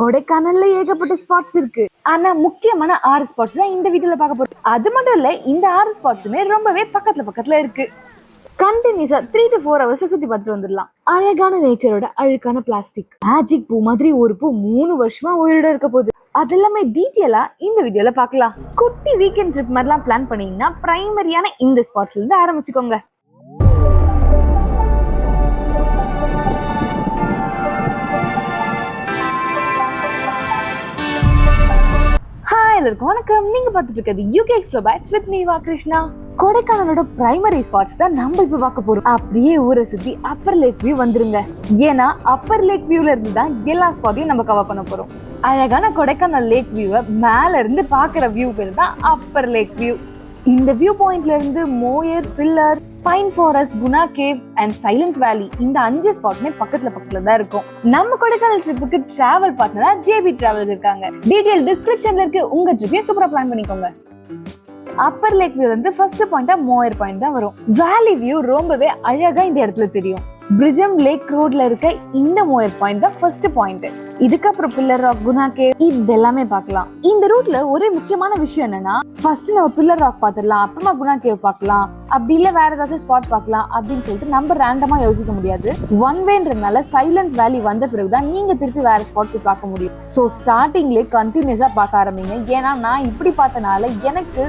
கொடைக்கானல்ல ஏகப்பட்ட ஸ்பாட்ஸ் இருக்கு. ஆனா முக்கியமான ஆறு ஸ்பாட்ஸ் தான் இந்த வீடியோல பார்க்க போறோம். அது மட்டும் இல்ல இந்த ஆறு ஸ்பாட்ஸுமே ரொம்பவே பக்கத்துல பக்கத்துல இருக்கு. கண்டினியூஸா த்ரீ டு ஃபோர் ஹவர்ஸ் சுத்தி பார்த்துட்டு வந்துடலாம். அழகான நேச்சரோட அழுக்கான பிளாஸ்டிக் மேஜிக் பூ மாதிரி ஒரு பூ மூணு வருஷமா உயிரோட இருக்க போகுது. அதெல்லாமே டீட்டெயிலா இந்த வீடியோல பார்க்கலாம். குட்டி வீக்கெண்ட் ட்ரிப் மாதிரிலாம் பிளான் பண்ணீங்கன்னா பிரைமரியான இந்த ஸ்பாட்ஸ்ல இருந்து ஆரம்பிச்சுக்கோங்க. எல்லாருக்கும் வணக்கம். நீங்க பார்த்துட்டு இருக்கிறது UK explore bytes with Meeva Krishna. கொடைக்கானலோட primary spots தான் நம்ம இப்ப பார்க்க போறோம். அப்படியே ஊரை சுத்தி அப்பர் லேக் வியூ வந்துருங்க. ஏன்னா அப்பர் லேக் வியூல இருந்து தான் எல்லா ஸ்பாட்டையும் நம்ம கவர் பண்ண போறோம். அழகான கொடைக்கானல் லேக் வியூவை மேல இருந்து பாக்குற வியூ பேர் தான் அப்பர் லேக் வியூ இந்த வியூ பாயிண்ட்ல இருந்து Moir pillar pine forest Guna cave and silent valley இந்த அஞ்சு ஸ்பாட்மே பக்கத்துல பக்கத்துல தான் இருக்கும். நம்ம கொடைக்கானல் ட்ரிப்புக்கு டிராவல் பார்ட்னரா ஜேபி டிராவல்ஸ் இருக்காங்க. டீடைல் டிஸ்கிரிப்ஷன்ல இருக்கு. உங்க ட்ரிப்பையும் சூப்பரா பிளான் பண்ணிக்கோங்க. அப்பர் லேக் வியூ வந்து ஃபர்ஸ்ட் பாயிண்டா மோயர் பாயிண்ட் தான் வரும். வேலி வியூ ரொம்பவே அழகா இந்த இடத்துல தெரியும். பிரிஜம் லேக் ரோட்ல இருக்க இந்த மோயர் பாயிண்ட் தான் ஃபர்ஸ்ட் பாயிண்ட் இதுக்கப்புறம் பில்லர் ராக் குணா கே இது எல்லாமே பார்க்கலாம். இந்த ரூட்ல ஒரே முக்கியமான விஷயம் என்னன்னா ஃபர்ஸ்ட் நம்ம பில்லர் ராக் பார்த்துடலாம் அப்புறமா குணா கேவ் பார்க்கலாம் அப்படி இல்லை வேற ஏதாச்சும் ஸ்பாட் பார்க்கலாம் அப்படின்னு சொல்லிட்டு நம்ம ரேண்டமா யோசிக்க முடியாது. ஒன் வேன்றதுனால சைலண்ட் வேலி வந்த பிறகுதான் நீங்க திருப்பி வேற ஸ்பாட் போய் பார்க்க முடியும். ஸோ ஸ்டார்டிங்லேயே கண்டினியூஸா பார்க்க ஆரம்பிங்க. ஏன்னா நான் இப்படி பார்த்தனால எனக்கு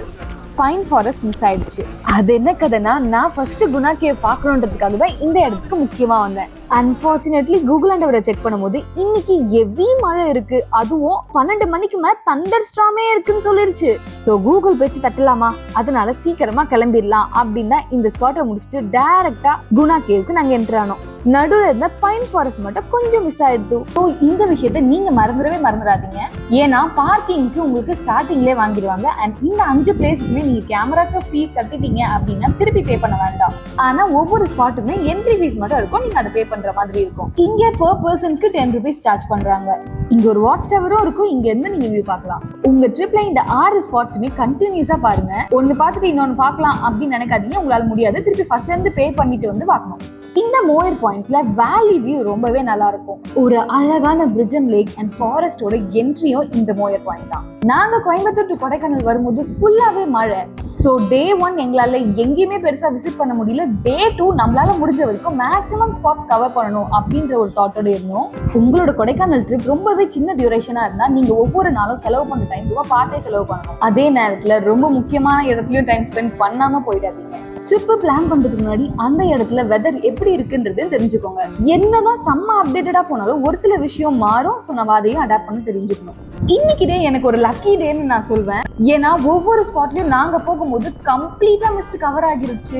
பைன் ஃபாரஸ்ட் மிஸ் ஆயிடுச்சு. அது என்ன கதைனா நான் ஃபர்ஸ்ட் குணா கேவ் பார்க்கணுன்றதுக்காக தான் இந்த இடத்துக்கு முக்கியமா வந்தேன். அன்பார்ச்சுனேட்லி கூகுள் ஆண்டவரை செக் பண்ணும்போது இன்னைக்கு எவ்வி மழை இருக்கு. அதுவும் பன்னெண்டு மணிக்கு மேல தண்டர் ஸ்ட்ராமே இருக்குன்னு சொல்லிருச்சு. ஸோ கூகுள் பேச்சு தட்டலாமா? அதனால சீக்கிரமா கிளம்பிடலாம் அப்படின்னு தான் இந்த ஸ்பாட்டை முடிச்சுட்டு டைரக்டா குணா கேவுக்கு நாங்க என்ட்ரு ஆனோம். நடுவில் இருந்த பைன் ஃபாரஸ்ட் மட்டும் கொஞ்சம் மிஸ் ஆயிடுது. ஸோ இந்த விஷயத்த நீங்க மறந்துடவே மறந்துடாதீங்க. ஏன்னா பார்க்கிங்க்கு உங்களுக்கு ஸ்டார்டிங்லேயே வாங்கிடுவாங்க. அண்ட் இந்த அஞ்சு பிளேஸுக்குமே நீங்க கேமராக்கு ஃபீ கட்டிட்டீங்க அப்படின்னா திருப்பி பே பண்ண வேண்டாம். ஆனா ஒவ்வொரு ஸ்பாட்டுமே என்ட்ரி ஃபீஸ் மட்டும் இருக்கும். நீங்க அதை பே பண்ற மாதிரி இருக்கும். இங்க பர் பர்சனுக்கு டென் ருபீஸ் சார்ஜ் பண்றாங்க. இங்க ஒரு வாட்ச் டவரும் இருக்கும். இங்க இருந்து நீங்க வியூ பார்க்கலாம். உங்க ட்ரிப்ல இந்த ஆறு ஸ்பாட்ஸுமே கண்டினியூஸா பாருங்க. ஒன்னு பார்த்துட்டு இன்னொன்னு பார்க்கலாம் அப்படின்னு நினைக்காதீங்க. உங்களால முடியாது. திருப்பி ஃபர்ஸ்ட்ல இருந்து பே பண்ணிட்டு வந்து பார்க்கணும். இந்த மோயர் பாயிண்ட்ல வேலி வியூ ரொம்பவே நல்லா இருக்கும் ஒரு அழகான பிரிஜம் லேக் அண்ட் ஃபாரஸ்டோட என்ட்ரியும் இந்த மோயர் பாயிண்ட் தான். நாங்க கோயம்புத்தூர் டு கொடைக்கானல் வரும்போது ஃபுல்லாவே மழை. ஸோ டே ஒன் எங்களால எங்கேயுமே பெருசா விசிட் பண்ண முடியல. டே டூ நம்மளால முடிஞ்ச வரைக்கும் மேக்ஸிமம் ஸ்பாட்ஸ் கவர் பண்ணணும் அப்படின்ற ஒரு தாட்டோட இருந்தோம். உங்களோட கொடைக்கானல் ட்ரிப் ரொம்பவே சின்ன டியூரேஷனா இருந்தா நீங்க ஒவ்வொரு நாளும் செலவு பண்ண டைம் ரூபா பார்த்தே செலவு பண்ணணும். அதே நேரத்துல ரொம்ப முக்கியமான இடத்துலயும் டைம் ஸ்பெண்ட் பண்ணாம போயிடாதீங்க. ட்ரிப்பு பிளான் பண்றதுக்கு முன்னாடி அந்த இடத்துல வெதர் எப்படி இருக்குன்றது தெரிஞ்சுக்கோங்க. என்னதான் செம்ம அப்டேட்டடா போனாலும் ஒரு சில விஷயம் மாறும். ஸோ நம்ம அதையும் அடாப்ட் பண்ணி தெரிஞ்சுக்கணும். இன்னைக்கு டே எனக்கு ஒரு லக்கி டேன்னு நான் சொல்வேன். ஏன்னா ஒவ்வொரு ஸ்பாட்லயும் நாங்க போகும்போது கம்ப்ளீட்டா மிஸ்ட் கவர் ஆகிருச்சு.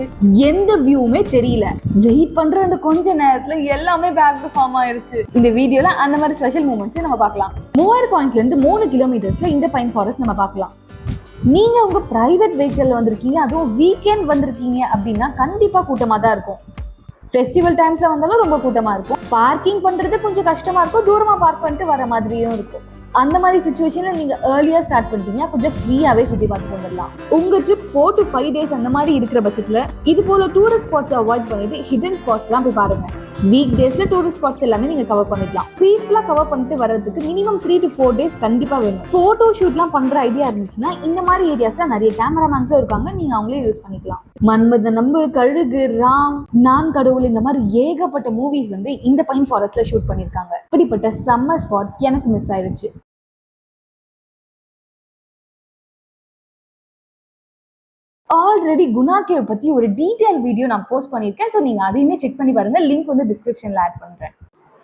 எந்த வியூவுமே தெரியல. வெயிட் பண்ற அந்த கொஞ்ச நேரத்துல எல்லாமே பேக் டு ஃபார்ம் ஆயிருச்சு. இந்த வீடியோல அந்த மாதிரி ஸ்பெஷல் மூமெண்ட்ஸ் நம்ம பார்க்கலாம். மூவாயிரம் பாயிண்ட்ல இருந்து மூணு கிலோமீட்டர்ஸ்ல இந்த பைன் ஃபாரஸ்ட் நம்ம பார்க்கலாம். நீங்க உங்க பிரைவேட் வெஹிக்கிள் வந்திருக்கீங்க அதுவும் வீக்கெண்ட் வந்திருக்கீங்க அப்படின்னா கண்டிப்பா கூட்டமா தான் இருக்கும். ஃபெஸ்டிவல் டைம்ஸ்ல வந்தாலும் ரொம்ப கூட்டமா இருக்கும். பார்க்கிங் பண்றது கொஞ்சம் கஷ்டமா இருக்கும். தூரமா பார்க் பண்ணிட்டு வர மாதிரியும் இருக்கும். அந்த மாதிரி சுச்சுவேஷன்ல நீங்க ஏர்லியா ஸ்டார்ட் பண்ணிட்டீங்க கொஞ்சம் ஃப்ரீயாவே சுத்தி பார்த்துட்டு வந்துடலாம் உங்க trip four to five days அந்த மாதிரி இருக்கிற பட்சத்தில் இது போல டூரிஸ்ட் ஸ்பாட்ஸ் அவாய்ட் பண்ணிட்டு ஹிடன் ஸ்பாட்ஸ்லாம் போய் பாருங்க. வீக் டேஸ்ல டூரிஸ்ட் ஸ்பாட்ஸ் எல்லாமே நீங்க கவர் பண்ணிக்கலாம். பீஸ்ஃபுல்லா கவர் பண்ணிட்டு வர்றதுக்கு minimum three to four days கண்டிப்பா வேணும். போட்டோ ஷூட்லாம் பண்ற ஐடியா இருந்துச்சுன்னா இந்த மாதிரி ஏரியாஸ்ல நிறைய கேமராமேன்ஸும் இருக்காங்க நீங்க அவங்களே யூஸ் பண்ணிக்கலாம். மன்மத நம்பு கழுகு ராம் நான் கடவுள் இந்த மாதிரி ஏகப்பட்ட மூவிஸ் வந்து இந்த பைன் ஃபாரஸ்ட்ல ஷூட் பண்ணிருக்காங்க. இப்படிப்பட்ட செம்ம ஸ்பாட் எனக்கு மிஸ் ஆயிடுச்சு ஆல்ரெடி குணா கேவ் பத்தி ஒரு டீட்டெயில் வீடியோ நான் போஸ்ட் பண்ணியிருக்கேன். ஸோ நீங்கள் அதையுமே செக் பண்ணி பாருங்க. லிங்க் வந்து டிஸ்கிரிப்ஷன்ல ஆட் பண்றேன்.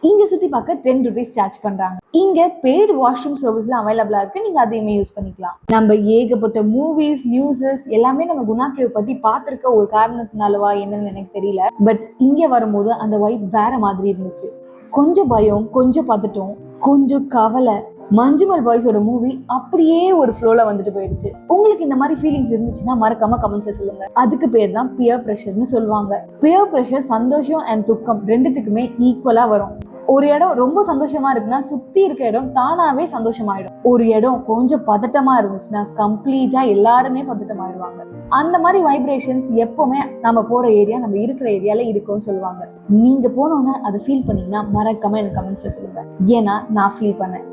இங்கே சுற்றி பார்க்க டென் ருபீஸ் சார்ஜ் பண்றாங்க. இங்க பெய்டு வாஷ்ரூம் சர்வீஸ்லாம் அவைலபிளா இருக்கு. நீங்க அதையுமே யூஸ் பண்ணிக்கலாம். நம்ம ஏகப்பட்ட மூவிஸ் நியூஸஸ் எல்லாமே நம்ம குணா கேவ் பத்தி பார்த்துருக்க ஒரு காரணத்தினாலவா என்னன்னு எனக்கு தெரியல. பட் இங்க வரும்போது அந்த வைப் வேற மாதிரி இருந்துச்சு. கொஞ்சம் பயம் கொஞ்சம் பதட்டம் கொஞ்சம் கவலை மஞ்சுமல் பாய்ஸோட மூவி அப்படியே ஒரு ஃப்ளோல வந்துட்டு போயிடுச்சு. உங்களுக்கு இந்த மாதிரி ஃபீலிங்ஸ் இருந்துச்சுன்னா மறக்காம கமெண்ட்ஸை சொல்லுங்க. அதுக்கு பேர் தான் பியர் ப்ரெஷர்னு சொல்லுவாங்க. பியர் ப்ரெஷர் சந்தோஷம் அண்ட் துக்கம் ரெண்டுத்துக்குமே ஈக்குவலா வரும். ஒரு இடம் ரொம்ப சந்தோஷமா இருக்குன்னா சுத்தி இருக்க இடம் தானாவே சந்தோஷமாயிடும். ஒரு இடம் கொஞ்சம் பதட்டமா இருந்துச்சுன்னா கம்ப்ளீட்டா எல்லாருமே பதட்டமாயிடுவாங்க. அந்த மாதிரி வைப்ரேஷன்ஸ் எப்பவுமே நம்ம போற ஏரியா நம்ம இருக்கிற ஏரியால இருக்கும்னு சொல்லுவாங்க. நீங்க போனோன்னு அதை ஃபீல் பண்ணீங்கன்னா மறக்காம எனக்கு கமெண்ட்ஸ்ல சொல்லுங்க. ஏன்னா நான் ஃபீல் பண்ணேன்.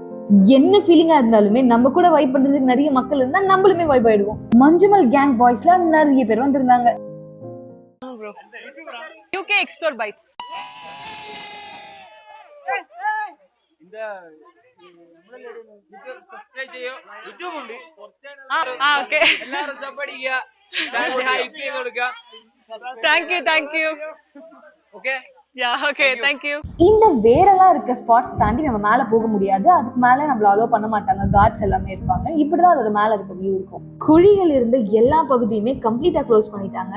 என்ன ஃபீலிங்கா இருந்தாலுமே நம்ம கூட வைப் பண்றதுக்கு நிறைய மக்கள் இருந்தா நம்மளுமே வைப் ஆயிடுவோம் மஞ்சுமல் கேங் பாய்ஸ்ல நிறைய பேர் வந்திருந்தாங்க bro. UK Explore Bites. இந்த സബ്സ്ക്രൈബ് ചെയ്യോ യൂട്യൂബ് ഉണ്ട് ആ ആ ഓക്കെ എല്ലാവരും സബ് അടിക്കുക ചാനൽ ഹൈപ്പ് ചെയ്ത് കൊടുക്കുക thank you thank you okay yeah okay thank you இந்த வேரெல்லாம் இருக்க ஸ்பாட்ஸ் தாண்டி நம்ம மேல போக முடியாது. அதுக்கு மேல நம்மள அலோவ் பண்ண மாட்டாங்க. கார்ட்ஸ் எல்லாமே இருப்பாங்க. இப்படிதான் அதோட மேல இருக்க வியூ இருக்கும். குழிகள் இருந்த எல்லா பகுதியுமே கம்ப்ளீட்டா க்ளோஸ் பண்ணிட்டாங்க.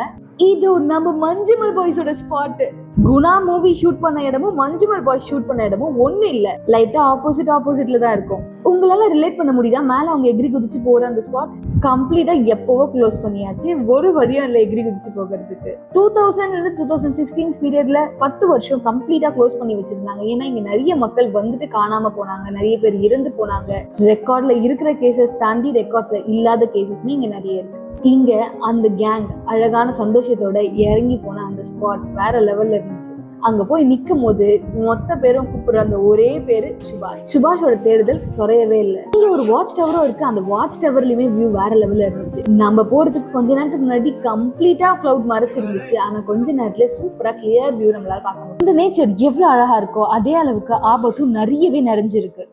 இது நம்ம மஞ்சுமல் பாய்ஸோட ஸ்பாட் குணா மூவி ஷூட் பண்ண இடமும் மஞ்சுமல் பாய் ஷூட் பண்ண இடமும் ஒண்ணு இல்ல. லைட்டா ஆப்போசிட் ஆப்போசிட்ல தான் இருக்கும். உங்களால ரிலேட் பண்ண முடியுதா? மேல அவங்க எகிரி குதிச்சு போற அந்த ஸ்பாட் கம்ப்ளீட்டா எப்பவோ க்ளோஸ் பண்ணியாச்சு. ஒரு வழியும் இல்ல எகிரி குதிச்சு போகிறதுக்கு. டூ தௌசண்ட்ல இருந்து டூ தௌசண்ட் சிக்ஸ்டீன் பீரியட்ல பத்து வருஷம் கம்ப்ளீட்டா க்ளோஸ் பண்ணி வச்சிருந்தாங்க. ஏன்னா இங்க நிறைய மக்கள் வந்துட்டு காணாம போனாங்க. நிறைய பேர் இறந்து போனாங்க. ரெக்கார்ட்ல இருக்கிற கேசஸ் தாண்டி ரெக்கார்ட்ஸ்ல இல்லாத கேசஸ்மே இங்க நிறைய இருக்கு. இங்க அந்த கேங் அழகான சந்தோஷத்தோட இறங்கி போன அந்த ஸ்பாட் வேற லெவல்ல இருந்துச்சு. அங்க போய் நிக்கும் போது மொத்த பேரும் கூப்பிடுற அந்த ஒரே பேரு சுபாஷ். சுபாஷோட தேடுதல் குறையவே இல்லை. இங்க ஒரு வாட்ச் டவரும் இருக்கு. அந்த வாட்ச் டவர்லயுமே வியூ வேற லெவல்ல இருந்துச்சு. நம்ம போறதுக்கு கொஞ்ச நேரத்துக்கு முன்னாடி கம்ப்ளீட்டா கிளவுட் மறைச்சிருந்துச்சு. ஆனா கொஞ்ச நேரத்துல சூப்பரா கிளியர் வியூ நம்மளால பார்க்க முடியும் இந்த நேச்சர் எவ்வளவு அழகா இருக்கோ அதே அளவுக்கு ஆபத்தும் நிறையவே நிறைஞ்சிருக்கு.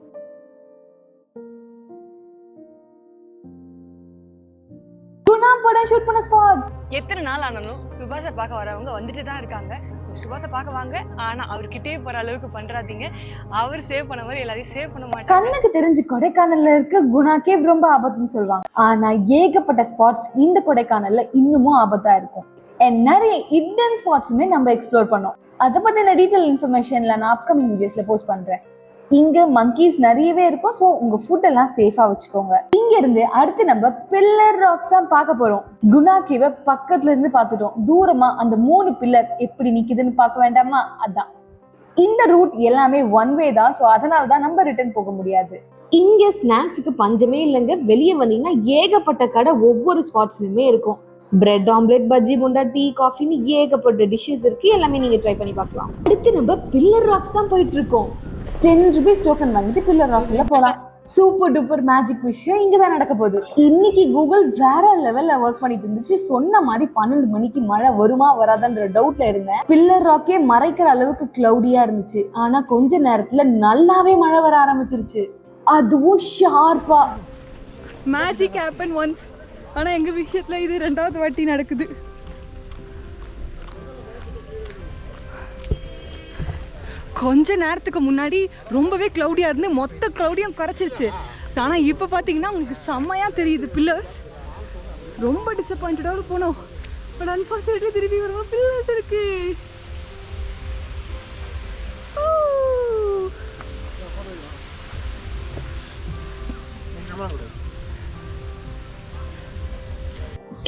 படம் ஷூட் பண்ண ஸ்பாட் எத்தனை நாள் ஆனாலும் சுபாஷை பார்க்க வரவங்க வந்துட்டு தான் இருக்காங்க. ஸோ சுபாஷை பார்க்க வாங்க. ஆனா அவர்கிட்டயே போற அளவுக்கு பண்றாதீங்க. அவர் சேவ் பண்ண மாதிரி எல்லாரையும் சேவ் பண்ண மாட்டாங்க. கண்ணுக்கு தெரிஞ்சு கொடைக்கானல்ல இருக்க குணாக்கே ரொம்ப ஆபத்துன்னு சொல்லுவாங்க. ஆனா ஏகப்பட்ட ஸ்பாட்ஸ் இந்த கொடைக்கானல்ல இன்னமும் ஆபத்தா இருக்கும். நிறைய இடன் ஸ்பாட்ஸுமே நம்ம எக்ஸ்ப்ளோர் பண்ணோம். அதை பத்தின டீட்டெயில் இன்ஃபர்மேஷன்ல நான் அப்கமிங் வீடியோஸ்ல போஸ்ட் பண்றேன். இங்க மங்கீஸ் நிறையவே இருக்கும். ஸோ உங்க ஃபுட் எல்லாம் சேஃபா வச்சுக்கோங்க. இங்க இருந்து அடுத்து நம்ம பில்லர் ராக்ஸ் தான் பார்க்க போறோம். குணா கேவ பக்கத்துல இருந்து பார்த்துட்டோம். தூரமா அந்த மூணு பில்லர் எப்படி நிக்குதுன்னு பார்க்க வேண்டாமா? அதான். இந்த ரூட் எல்லாமே ஒன் வே தான். ஸோ அதனால தான் நம்ம ரிட்டர்ன் போக முடியாது. இங்க ஸ்நாக்ஸுக்கு பஞ்சமே இல்லைங்க. வெளியே வந்தீங்கன்னா ஏகப்பட்ட கடை ஒவ்வொரு ஸ்பாட்ஸ்லயுமே இருக்கும். பிரெட் ஆம்லெட் பஜ்ஜி புண்டா டீ காஃபின்னு ஏகப்பட்ட டிஷ்ஷஸ் இருக்கு. எல்லாமே நீங்க ட்ரை பண்ணி பார்க்கலாம். அடுத்து நம்ம பில்லர் ராக்ஸ் தான் போயிட்டு இருக்கோம். டென் ருபீஸ் டோக்கன் வாங்கிட்டு பில்லர் ராக்ல போலாம். சூப்பர் டூப்பர் மேஜிக் விஷயம் இங்க தான் நடக்க போகுது. இன்னைக்கு கூகுள் வேற லெவல்ல ஒர்க் பண்ணிட்டு இருந்துச்சு. சொன்ன மாதிரி பன்னெண்டு மணிக்கு மழை வருமா வராதான்ற டவுட்ல இருந்தேன். பில்லர் ராக்கே மறைக்கிற அளவுக்கு கிளவுடியா இருந்துச்சு. ஆனா கொஞ்ச நேரத்துல நல்லாவே மழை வர ஆரம்பிச்சிருச்சு. அதுவும் ஷார்ப்பா மேஜிக் ஹேப்பன் ஒன்ஸ் ஆனால் எங்கள் விஷயத்தில் இது ரெண்டாவது வாட்டி நடக்குது. கொஞ்ச நேரத்துக்கு முன்னாடி ரொம்பவே க்ளௌடியாக இருந்து மொத்த க்ளௌடியும் குறைச்சிருச்சு ஆனால் இப்போ பார்த்தீங்கன்னா உங்களுக்கு செம்மையாக தெரியுது பில்லர்ஸ் ரொம்ப டிசப்பாயிண்டடாக போனோம். பட் அன்ஃபார்ச்சுனேட்லி திருப்பி வருவோம். பில்லர்ஸ் இருக்கு. ஊ.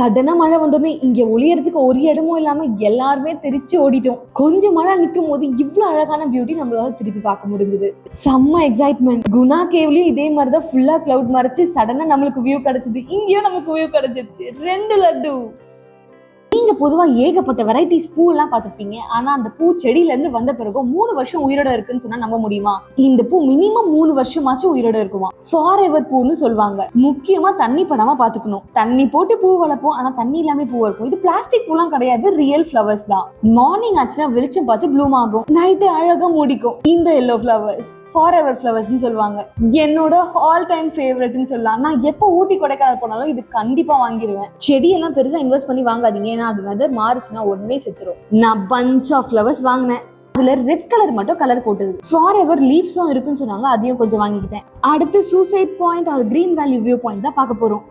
சடனா மழை வந்தோடனே இங்க ஒளியறதுக்கு ஒரு இடமும் இல்லாம எல்லாருமே தெரிச்சு ஓடிட்டோம். கொஞ்சம் மழை நிற்கும் போது இவ்வளவு அழகான பியூட்டி நம்மளால திருப்பி பார்க்க முடிஞ்சது. செம்ம எக்ஸைட்மெண்ட் குணா கேவ்லயும் இதே மாதிரிதான் ஃபுல்லா கிளவுட் மறைச்சு சடனா நம்மளுக்கு வியூ கிடைச்சது. இங்கேயும் நமக்கு வியூ கிடைச்சிருச்சு. ரெண்டு லட்டு. நீங்க பொதுவா ஏகப்பட்ட வெரைட்டிஸ் பூ எல்லாம் ஆனால் ஆனா அந்த பூ செடியில இருந்து வந்த பிறகு மூணு வருஷம் உயிரோட இருக்குன்னு சொன்னா நம்ப முடியுமா? இந்த பூ மினிமம் மூணு வருஷமாச்சும் உயிரோட இருக்குமா ஃபார் எவர் பூன்னு சொல்லுவாங்க முக்கியமா தண்ணி படாம பாத்துக்கணும் தண்ணி போட்டு பூ வளர்ப்போம். ஆனா தண்ணி இல்லாம பூ இருக்கும் இது பிளாஸ்டிக் பூலாம் கிடையாது. ரியல் ஃப்ளவர்ஸ் தான். மார்னிங் ஆச்சுன்னா வெளிச்சம் பார்த்து ப்ளூம் ஆகும். நைட்டு அழகா முடிக்கும். இந்த எல்லோ ஃப்ளவர்ஸ் ஃபார் எவர் ஃப்ளவர்ஸ்னு சொல்லுவாங்க என்னோட ஆல் டைம் ஃபேவரட்னு சொல்லலாம். நான் எப்போ ஊட்டி கொடைக்கானல் போனாலும் இது கண்டிப்பா வாங்கிடுவேன் செடியெல்லாம் பெருசா இன்வெஸ்ட் பண்ணி வாங்காதீங்க. ஏன்னா அது வெதர் மாறுச்சுன்னா உடனே செத்துரும். நான் பஞ்ச் ஆஃப் ஃப்ளவர்ஸ் வாங்கினேன். அதுல ரெட் கலர் மட்டும் கலர் போட்டது. ஃபார் எவர் லீவ்ஸும் இருக்குன்னு சொன்னாங்க அதையும் கொஞ்சம் வாங்கிக்கிட்டேன். அடுத்து சூசைட் பாயிண்ட் ஒரு கிரீன் வேலி வியூ பாயிண்ட் தான் பார்க்க போறோம்.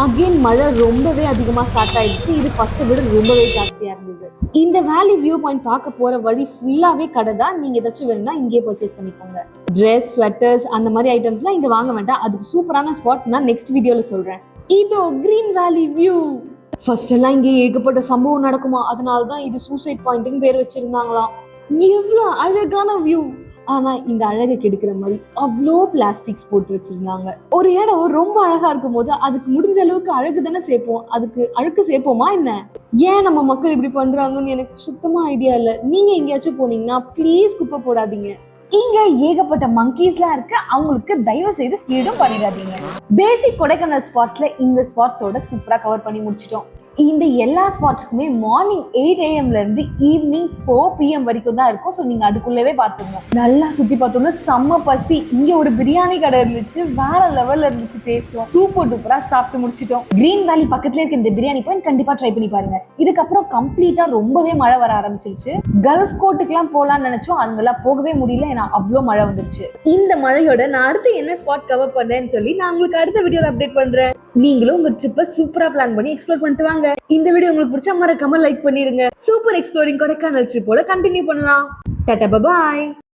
அகைன் மழை ரொம்பவே அதிகமாக ஸ்டார்ட் ஆயிடுச்சு. இது ஃபர்ஸ்ட்டை விட ரொம்பவே ஜாஸ்தியாக இருந்தது. இந்த வேலி வியூ பாயிண்ட் பார்க்க போகிற வழி ஃபுல்லாகவே கடை தான். நீங்கள் ஏதாச்சும் வேணும்னா இங்கே பர்ச்சேஸ் பண்ணிக்கோங்க. ட்ரெஸ் ஸ்வெட்டர்ஸ் அந்த மாதிரி ஐட்டம்ஸ்லாம் இங்கே வாங்க வேண்டாம். அதுக்கு சூப்பரான ஸ்பாட் நான் நெக்ஸ்ட் வீடியோவில் சொல்கிறேன் இதோ கிரீன் வேலி வியூ ஃபர்ஸ்ட் எல்லாம் இங்கே ஏகப்பட்ட சம்பவம் நடக்குமா? அதனால தான் இது சூசைட் பாயிண்ட்னு பேர் வச்சிருந்தாங்களாம் எவ்வளோ அழகான வியூ ஆனா இந்த அழகை கெடுக்கிற மாதிரி அவ்வளோ பிளாஸ்டிக்ஸ் போட்டு வச்சிருந்தாங்க. ஒரு இடம் ரொம்ப அழகா இருக்கும் போது அதுக்கு முடிஞ்ச அளவுக்கு அழகு தானே சேர்ப்போம். அதுக்கு அழுக்கு சேர்ப்போமா என்ன? ஏன் நம்ம மக்கள் இப்படி பண்றாங்கன்னு எனக்கு சுத்தமா ஐடியா இல்லை. நீங்க எங்கேயாச்சும் போனீங்கன்னா ப்ளீஸ் குப்பை போடாதீங்க. இங்க ஏகப்பட்ட மங்கீஸ்லாம் இருக்கு. அவங்களுக்கு தயவு செய்து ஃபீடும் பண்ணிடாதீங்க. பேசிக் கொடைக்கானல் ஸ்பாட்ஸ்ல இந்த ஸ்பாட்ஸோட சூப்பரா கவர் பண்ணி முடிச்சிட்டோம். இந்த எல்லா ஸ்பாட்ஸ்க்குமே மார்னிங் எயிட் ஏஎம்ல இருந்து ஈவினிங் ஃபோர் பிஎம் வரைக்கும் தான் இருக்கும். ஸோ நீங்க அதுக்குள்ளவே பார்த்துக்கணும். நல்லா சுத்தி பார்த்தோம்னா செம்ம பசி. இங்க ஒரு பிரியாணி கடை இருந்துச்சு. வேற லெவல்ல இருந்துச்சு டேஸ்ட்டும் சூப்பர் டூப்பரா சாப்பிட்டு முடிச்சிட்டோம். கிரீன் வேலி பக்கத்துல இருக்க இந்த பிரியாணி பாயிண்ட் கண்டிப்பா ட்ரை பண்ணி பாருங்க. இதுக்கப்புறம் கம்ப்ளீட்டா ரொம்பவே மழை வர ஆரம்பிச்சிருச்சு. கல்ஃப் கோட்டுக்குலாம் போலாம்னு நினைச்சோம். அங்கெல்லாம் போகவே முடியல. ஏன்னா அவ்வளோ மழை வந்துருச்சு. இந்த மழையோட நான் அடுத்து என்ன ஸ்பாட் கவர் பண்ணேன்னு சொல்லி நான் உங்களுக்கு அடுத்த வீடியோல அப்டேட் பண்றேன். நீங்களும் உங்க ட்ரிப்பை சூப்பரா பிளான் பண்ணி எக்ஸ்ப்ளோர் பண்ணிட்டு வாங்க. இந்த வீடியோ உங்களுக்கு பிடிச்சா மறக்காம லைக் பண்ணிருங்க. சூப்பர் எக்ஸ்ப்ளோரிங் கொடைக்கானல் ட்ரிப்போட கண்டினியூ பண்ணலாம். Tata bye